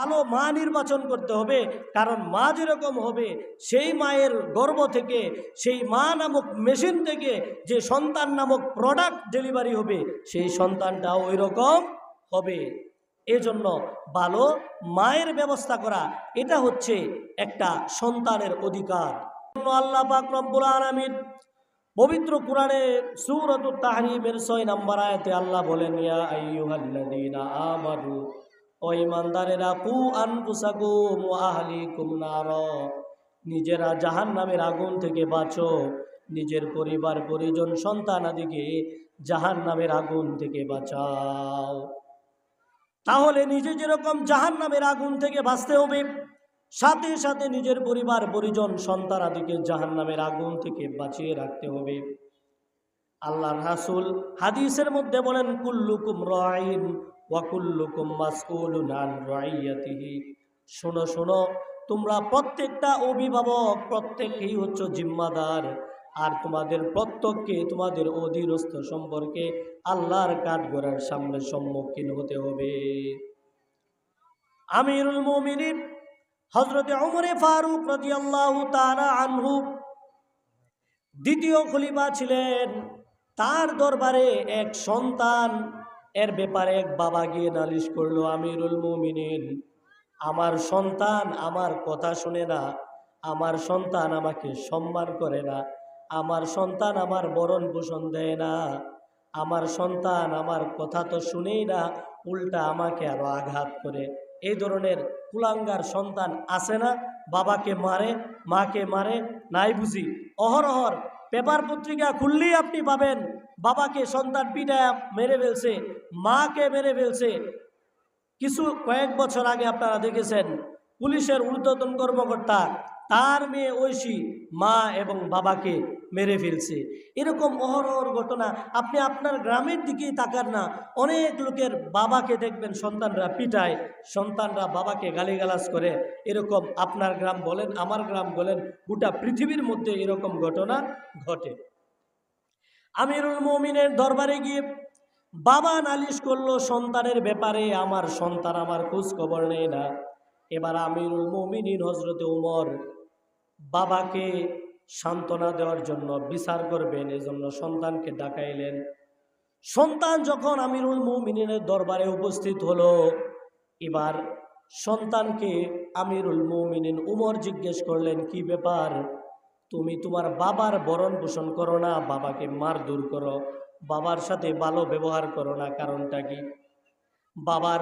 ভালো মা নির্বাচন করতে হবে, কারণ মা যেরকম হবে, সেই মায়ের গর্ভ থেকে, সেই মা নামক মেশিন থেকে যে সন্তান নামক প্রোডাক্ট ডেলিভারি হবে, সেই সন্তানটাও ওই রকম হবে। এজন্য ভালো মায়ের ব্যবস্থা করা, এটা হচ্ছে একটা সন্তানের অধিকার। আল্লাহ পাক রব্বুল আলামিন পবিত্র কোরআনে সূরাতুত তাহরিমের 6 নম্বর আয়াতে আল্লাহ বলেন ও ইমানদারেরা কু আনফুসাকুম ওয়া আহলিকুম নিজেরা জাহান্নামের আগুন থেকে বাঁচো। নিজের পরিবার, পরিজন, সন্তান আদিকে জাহান্নামের আগুন থেকে বাঁচাও। তাহলে নিজে যেরকম জাহান্নামের আগুন থেকে বাঁচতে হবে, সাথে সাথে নিজের পরিবার, পরিজন, সন্তান আদিকে জাহান্নামের আগুন থেকে বাঁচিয়ে রাখতে হবে। আল্লাহ রাসুল হাদিসের মধ্যে বলেন, কুল্লুকুম রাইন শোনো শোনো, তোমরা প্রত্যেকটা অভিভাবক, প্রত্যেকেই হচ্ছে জিম্মাদার। আর তোমাদের প্রত্যেককে তোমাদের অধীনস্থ সম্পর্কে আল্লাহর কাঠগড়ার সামনে সম্মুখীন হতে হবে। আমিরুল মুমিনিন হজরতে অমরে ফারুক রাদিয়াল্লাহু তারা আনহু দ্বিতীয় খলিফা ছিলেন। তার দরবারে এক সন্তান এর ব্যাপারে এক বাবা গিয়ে নালিশ করল, আমিরুল মুমিনিন, আমার সন্তান আমার কথা শুনে না, আমার সন্তান আমাকে সম্মান করে না, আমার সন্তান আমার বরণ পোষণ দেয় না, আমার সন্তান আমার কথা তো শুনেই না, উল্টা আমাকে আরও আঘাত করে। এই ধরনের কুলাঙ্গার সন্তান আসে না? বাবাকে মারে, মাকে মারে, নাই বুঝি অহরহর পেপার পত্রিকা খুললেই আপনি পাবেন, বাবাকে সন্তান পিটায় মেরে ফেলছে, মাকে মেরে ফেলছে। কিছু কয়েক বছর আগে আপনারা দেখেছেন, পুলিশের ঊর্ধ্বতন কর্মকর্তা তার মেয়ে ঐশী মা এবং বাবাকে মেরে ফেলছে। এরকম অহরহর ঘটনা আপনি আপনার গ্রামের দিকেই তাকান না। অনেক লোকের বাবাকে দেখবেন, সন্তানরা পিটায়, সন্তানরা বাবাকে গালিগালাজ করে। এরকম আপনার গ্রাম বলেন, আমার গ্রাম বলেন, গোটা পৃথিবীর মধ্যে এরকম ঘটনা ঘটে। আমিরুল মমিনের দরবারে গিয়ে বাবা নালিশ করল, সন্তানের ব্যাপারে আমার সন্তান, আমার খোঁজ খবর নেই না। এবার আমিরুল মমিনিন হজরতে উমর বাবাকে সান্ত্বনা দেওয়ার জন্য বিচার করবেন এই জন্য সন্তানকে ডাকাইলেন। সন্তান যখন আমিরুল মুমিনের দরবারে উপস্থিত হলো, এবার সন্তানকে আমিরুল মুমিনিন উমর জিজ্ঞেস করলেন, কি ব্যাপার? তুমি তোমার বাবার বরণ পোষণ করো না, বাবাকে মার দূর করো, বাবার সাথে ভালো ব্যবহার করো না, কারণটা কি? বাবার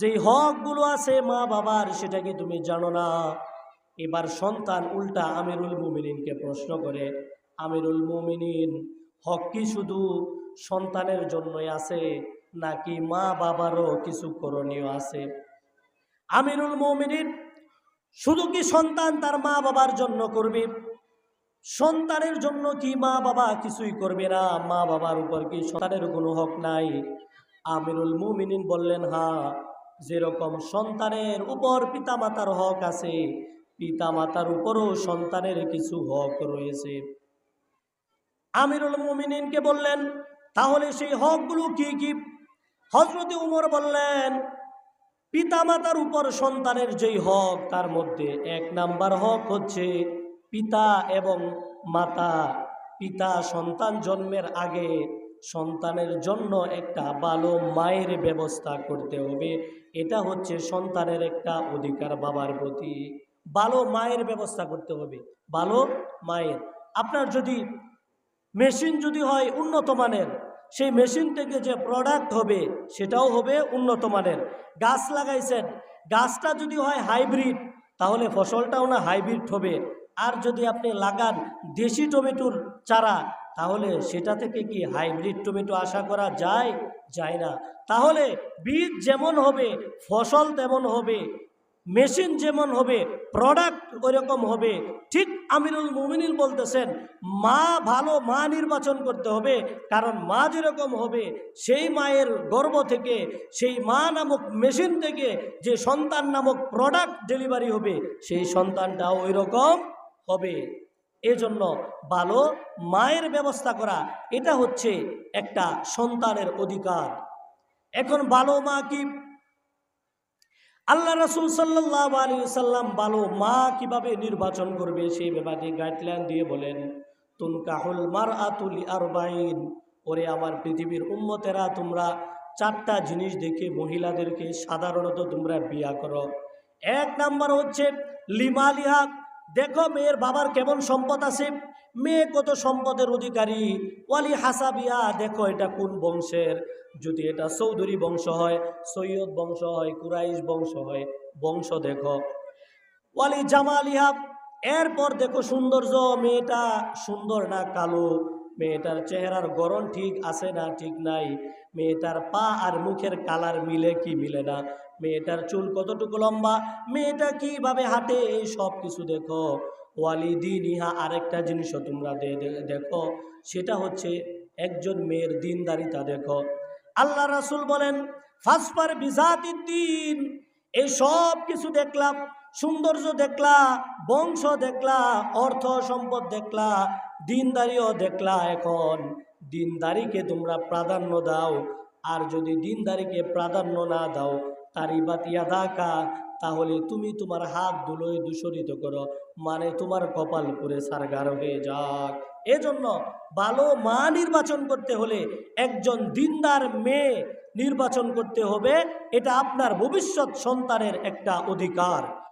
যেই হকগুলো আছে মা বাবার সেটা কি তুমি জানো না? এবার সন্তান উল্টা আমিরুল মুমিনিনকে প্রশ্ন করে, আমিরুল মুমিনিন, হক কি শুধু সন্তানের জন্যই আছে, নাকি মা বাবারও কিছু করণীয় আছে? আমিরুল মুমিনিন, শুধু কি সন্তান তার মা বাবার জন্য করবে? সন্তানের জন্য কি মা বাবা কিছুই করবে না? মা বাবার উপর কি সন্তানের কোনো হক নাই? আমিরুল মুমিনিন বললেন হা যেরকম সন্তানের উপর পিতামাতার হক আছে পিতামাতার উপরও সন্তানের কিছু হক রয়েছে। আমিরুল মুমিনিনকে বললেন, তাহলে সেই হকগুলো কি কি? হজরতে উমর বললেন পিতা মাতার উপর সন্তানের যেই হক, তার মধ্যে এক নাম্বার হক হচ্ছে পিতা এবং মাতা। পিতা সন্তান জন্মের আগে সন্তানের জন্য একটা ভালো মায়ের ব্যবস্থা করতে হবে। এটা হচ্ছে সন্তানের একটা অধিকার বাবার প্রতি। ভালো মায়ের ব্যবস্থা করতে হবে। ভালো মায়ের। আপনার যদি মেশিন যদি হয় উন্নত মানের, সেই মেশিন থেকে যে প্রোডাক্ট হবে, সেটাও হবে উন্নত মানের। গাছ লাগাইছেন, গাছটা যদি হয় হাইব্রিড তাহলে ফসলটাও না হাইব্রিড হবে। আর যদি আপনি লাগান দেশি টমেটোর চারা, তাহলে সেটা থেকে কি হাইব্রিড টমেটো আশা করা যায়? যায় না। তাহলে বীজ যেমন হবে, ফসল তেমন হবে। মেশিন যেমন হবে প্রোডাক্ট ওইরকম হবে। ঠিক আমিরুল মুমিনিন বলতেছেন, মা ভালো মা নির্বাচন করতে হবে, কারণ মা যেরকম হবে, সেই মায়ের গর্ভ থেকে, সেই মা নামক মেশিন থেকে যে সন্তান নামক প্রোডাক্ট ডেলিভারি হবে, সেই সন্তানটাও ওই রকম হবে। এজন্য ভালো মায়ের ব্যবস্থা করা, এটা হচ্ছে একটা সন্তানের অধিকার। এখন ভালো মা কি আল্লাহ রসুল সাল্লাহ আলী সাল্লাম ভালো মা কীভাবে নির্বাচন করবে? সেই ব্যাপারে গাইডলাইন দিয়ে বলেন, তুনকাহুল মার আতুলি আর বাইন ওরে আমার পৃথিবীর উম্মতেরা, তোমরা চারটা জিনিস দেখে মহিলাদেরকে সাধারণত তোমরা বিয়া করো। এক নাম্বার হচ্ছে লিমালিহা দেখো মেয়ের বাবার কেমন সম্পদ আছে? মেয়ে কত সম্পদের অধিকারী? ওয়ালি হাসাবিয়া, দেখো এটা কোন বংশের? যদি এটা চৌধুরী বংশ হয়, সৈয়দ বংশ হয়, কুরাইশ বংশ হয়, বংশ দেখো। ওয়ালি জামালিহা এরপর দেখো সৌন্দর্য, মেয়েটা সুন্দর না কালো? মেয়েটার চেহারার গড়ন ঠিক আছে না ঠিক নাই? মেয়েটার পা আর মুখের কালার মিলে কি মিলে না? মেয়েটার চুল কতটুকু লম্বা? মেয়েটা কীভাবে হাঁটে? এই সব কিছু দেখো। ওয়ালি দিন ইহা আরেকটা জিনিসও তোমরা দেখো। সেটা হচ্ছে একজন মেয়ের দিনদারিতা, দেখো। আল্লাহ রাসুল বলেন ফাসপার বিজাতি দিন। এই সব কিছু দেখলাম সৌন্দর্য দেখলা, বংশ দেখলা, অর্থ সম্পদ দেখলা, দিনদারিও দেখলা এখন। দিনদারিকে তোমরা প্রাধান্য দাও। আর যদি দিনদারিকে প্রাধান্য না দাও তারি বাতিয়া দাকা তাহলে তুমি তোমার হাত ধুলোয় দূষণিত করো। মানে তোমার কপাল পুরে সারগার হয়ে যাক। এজন্য ভালো মা নির্বাচন করতে হলে একজন দিনদার মেয়ে নির্বাচন করতে হবে, এটা আপনার ভবিষ্যৎ সন্তানের একটা অধিকার।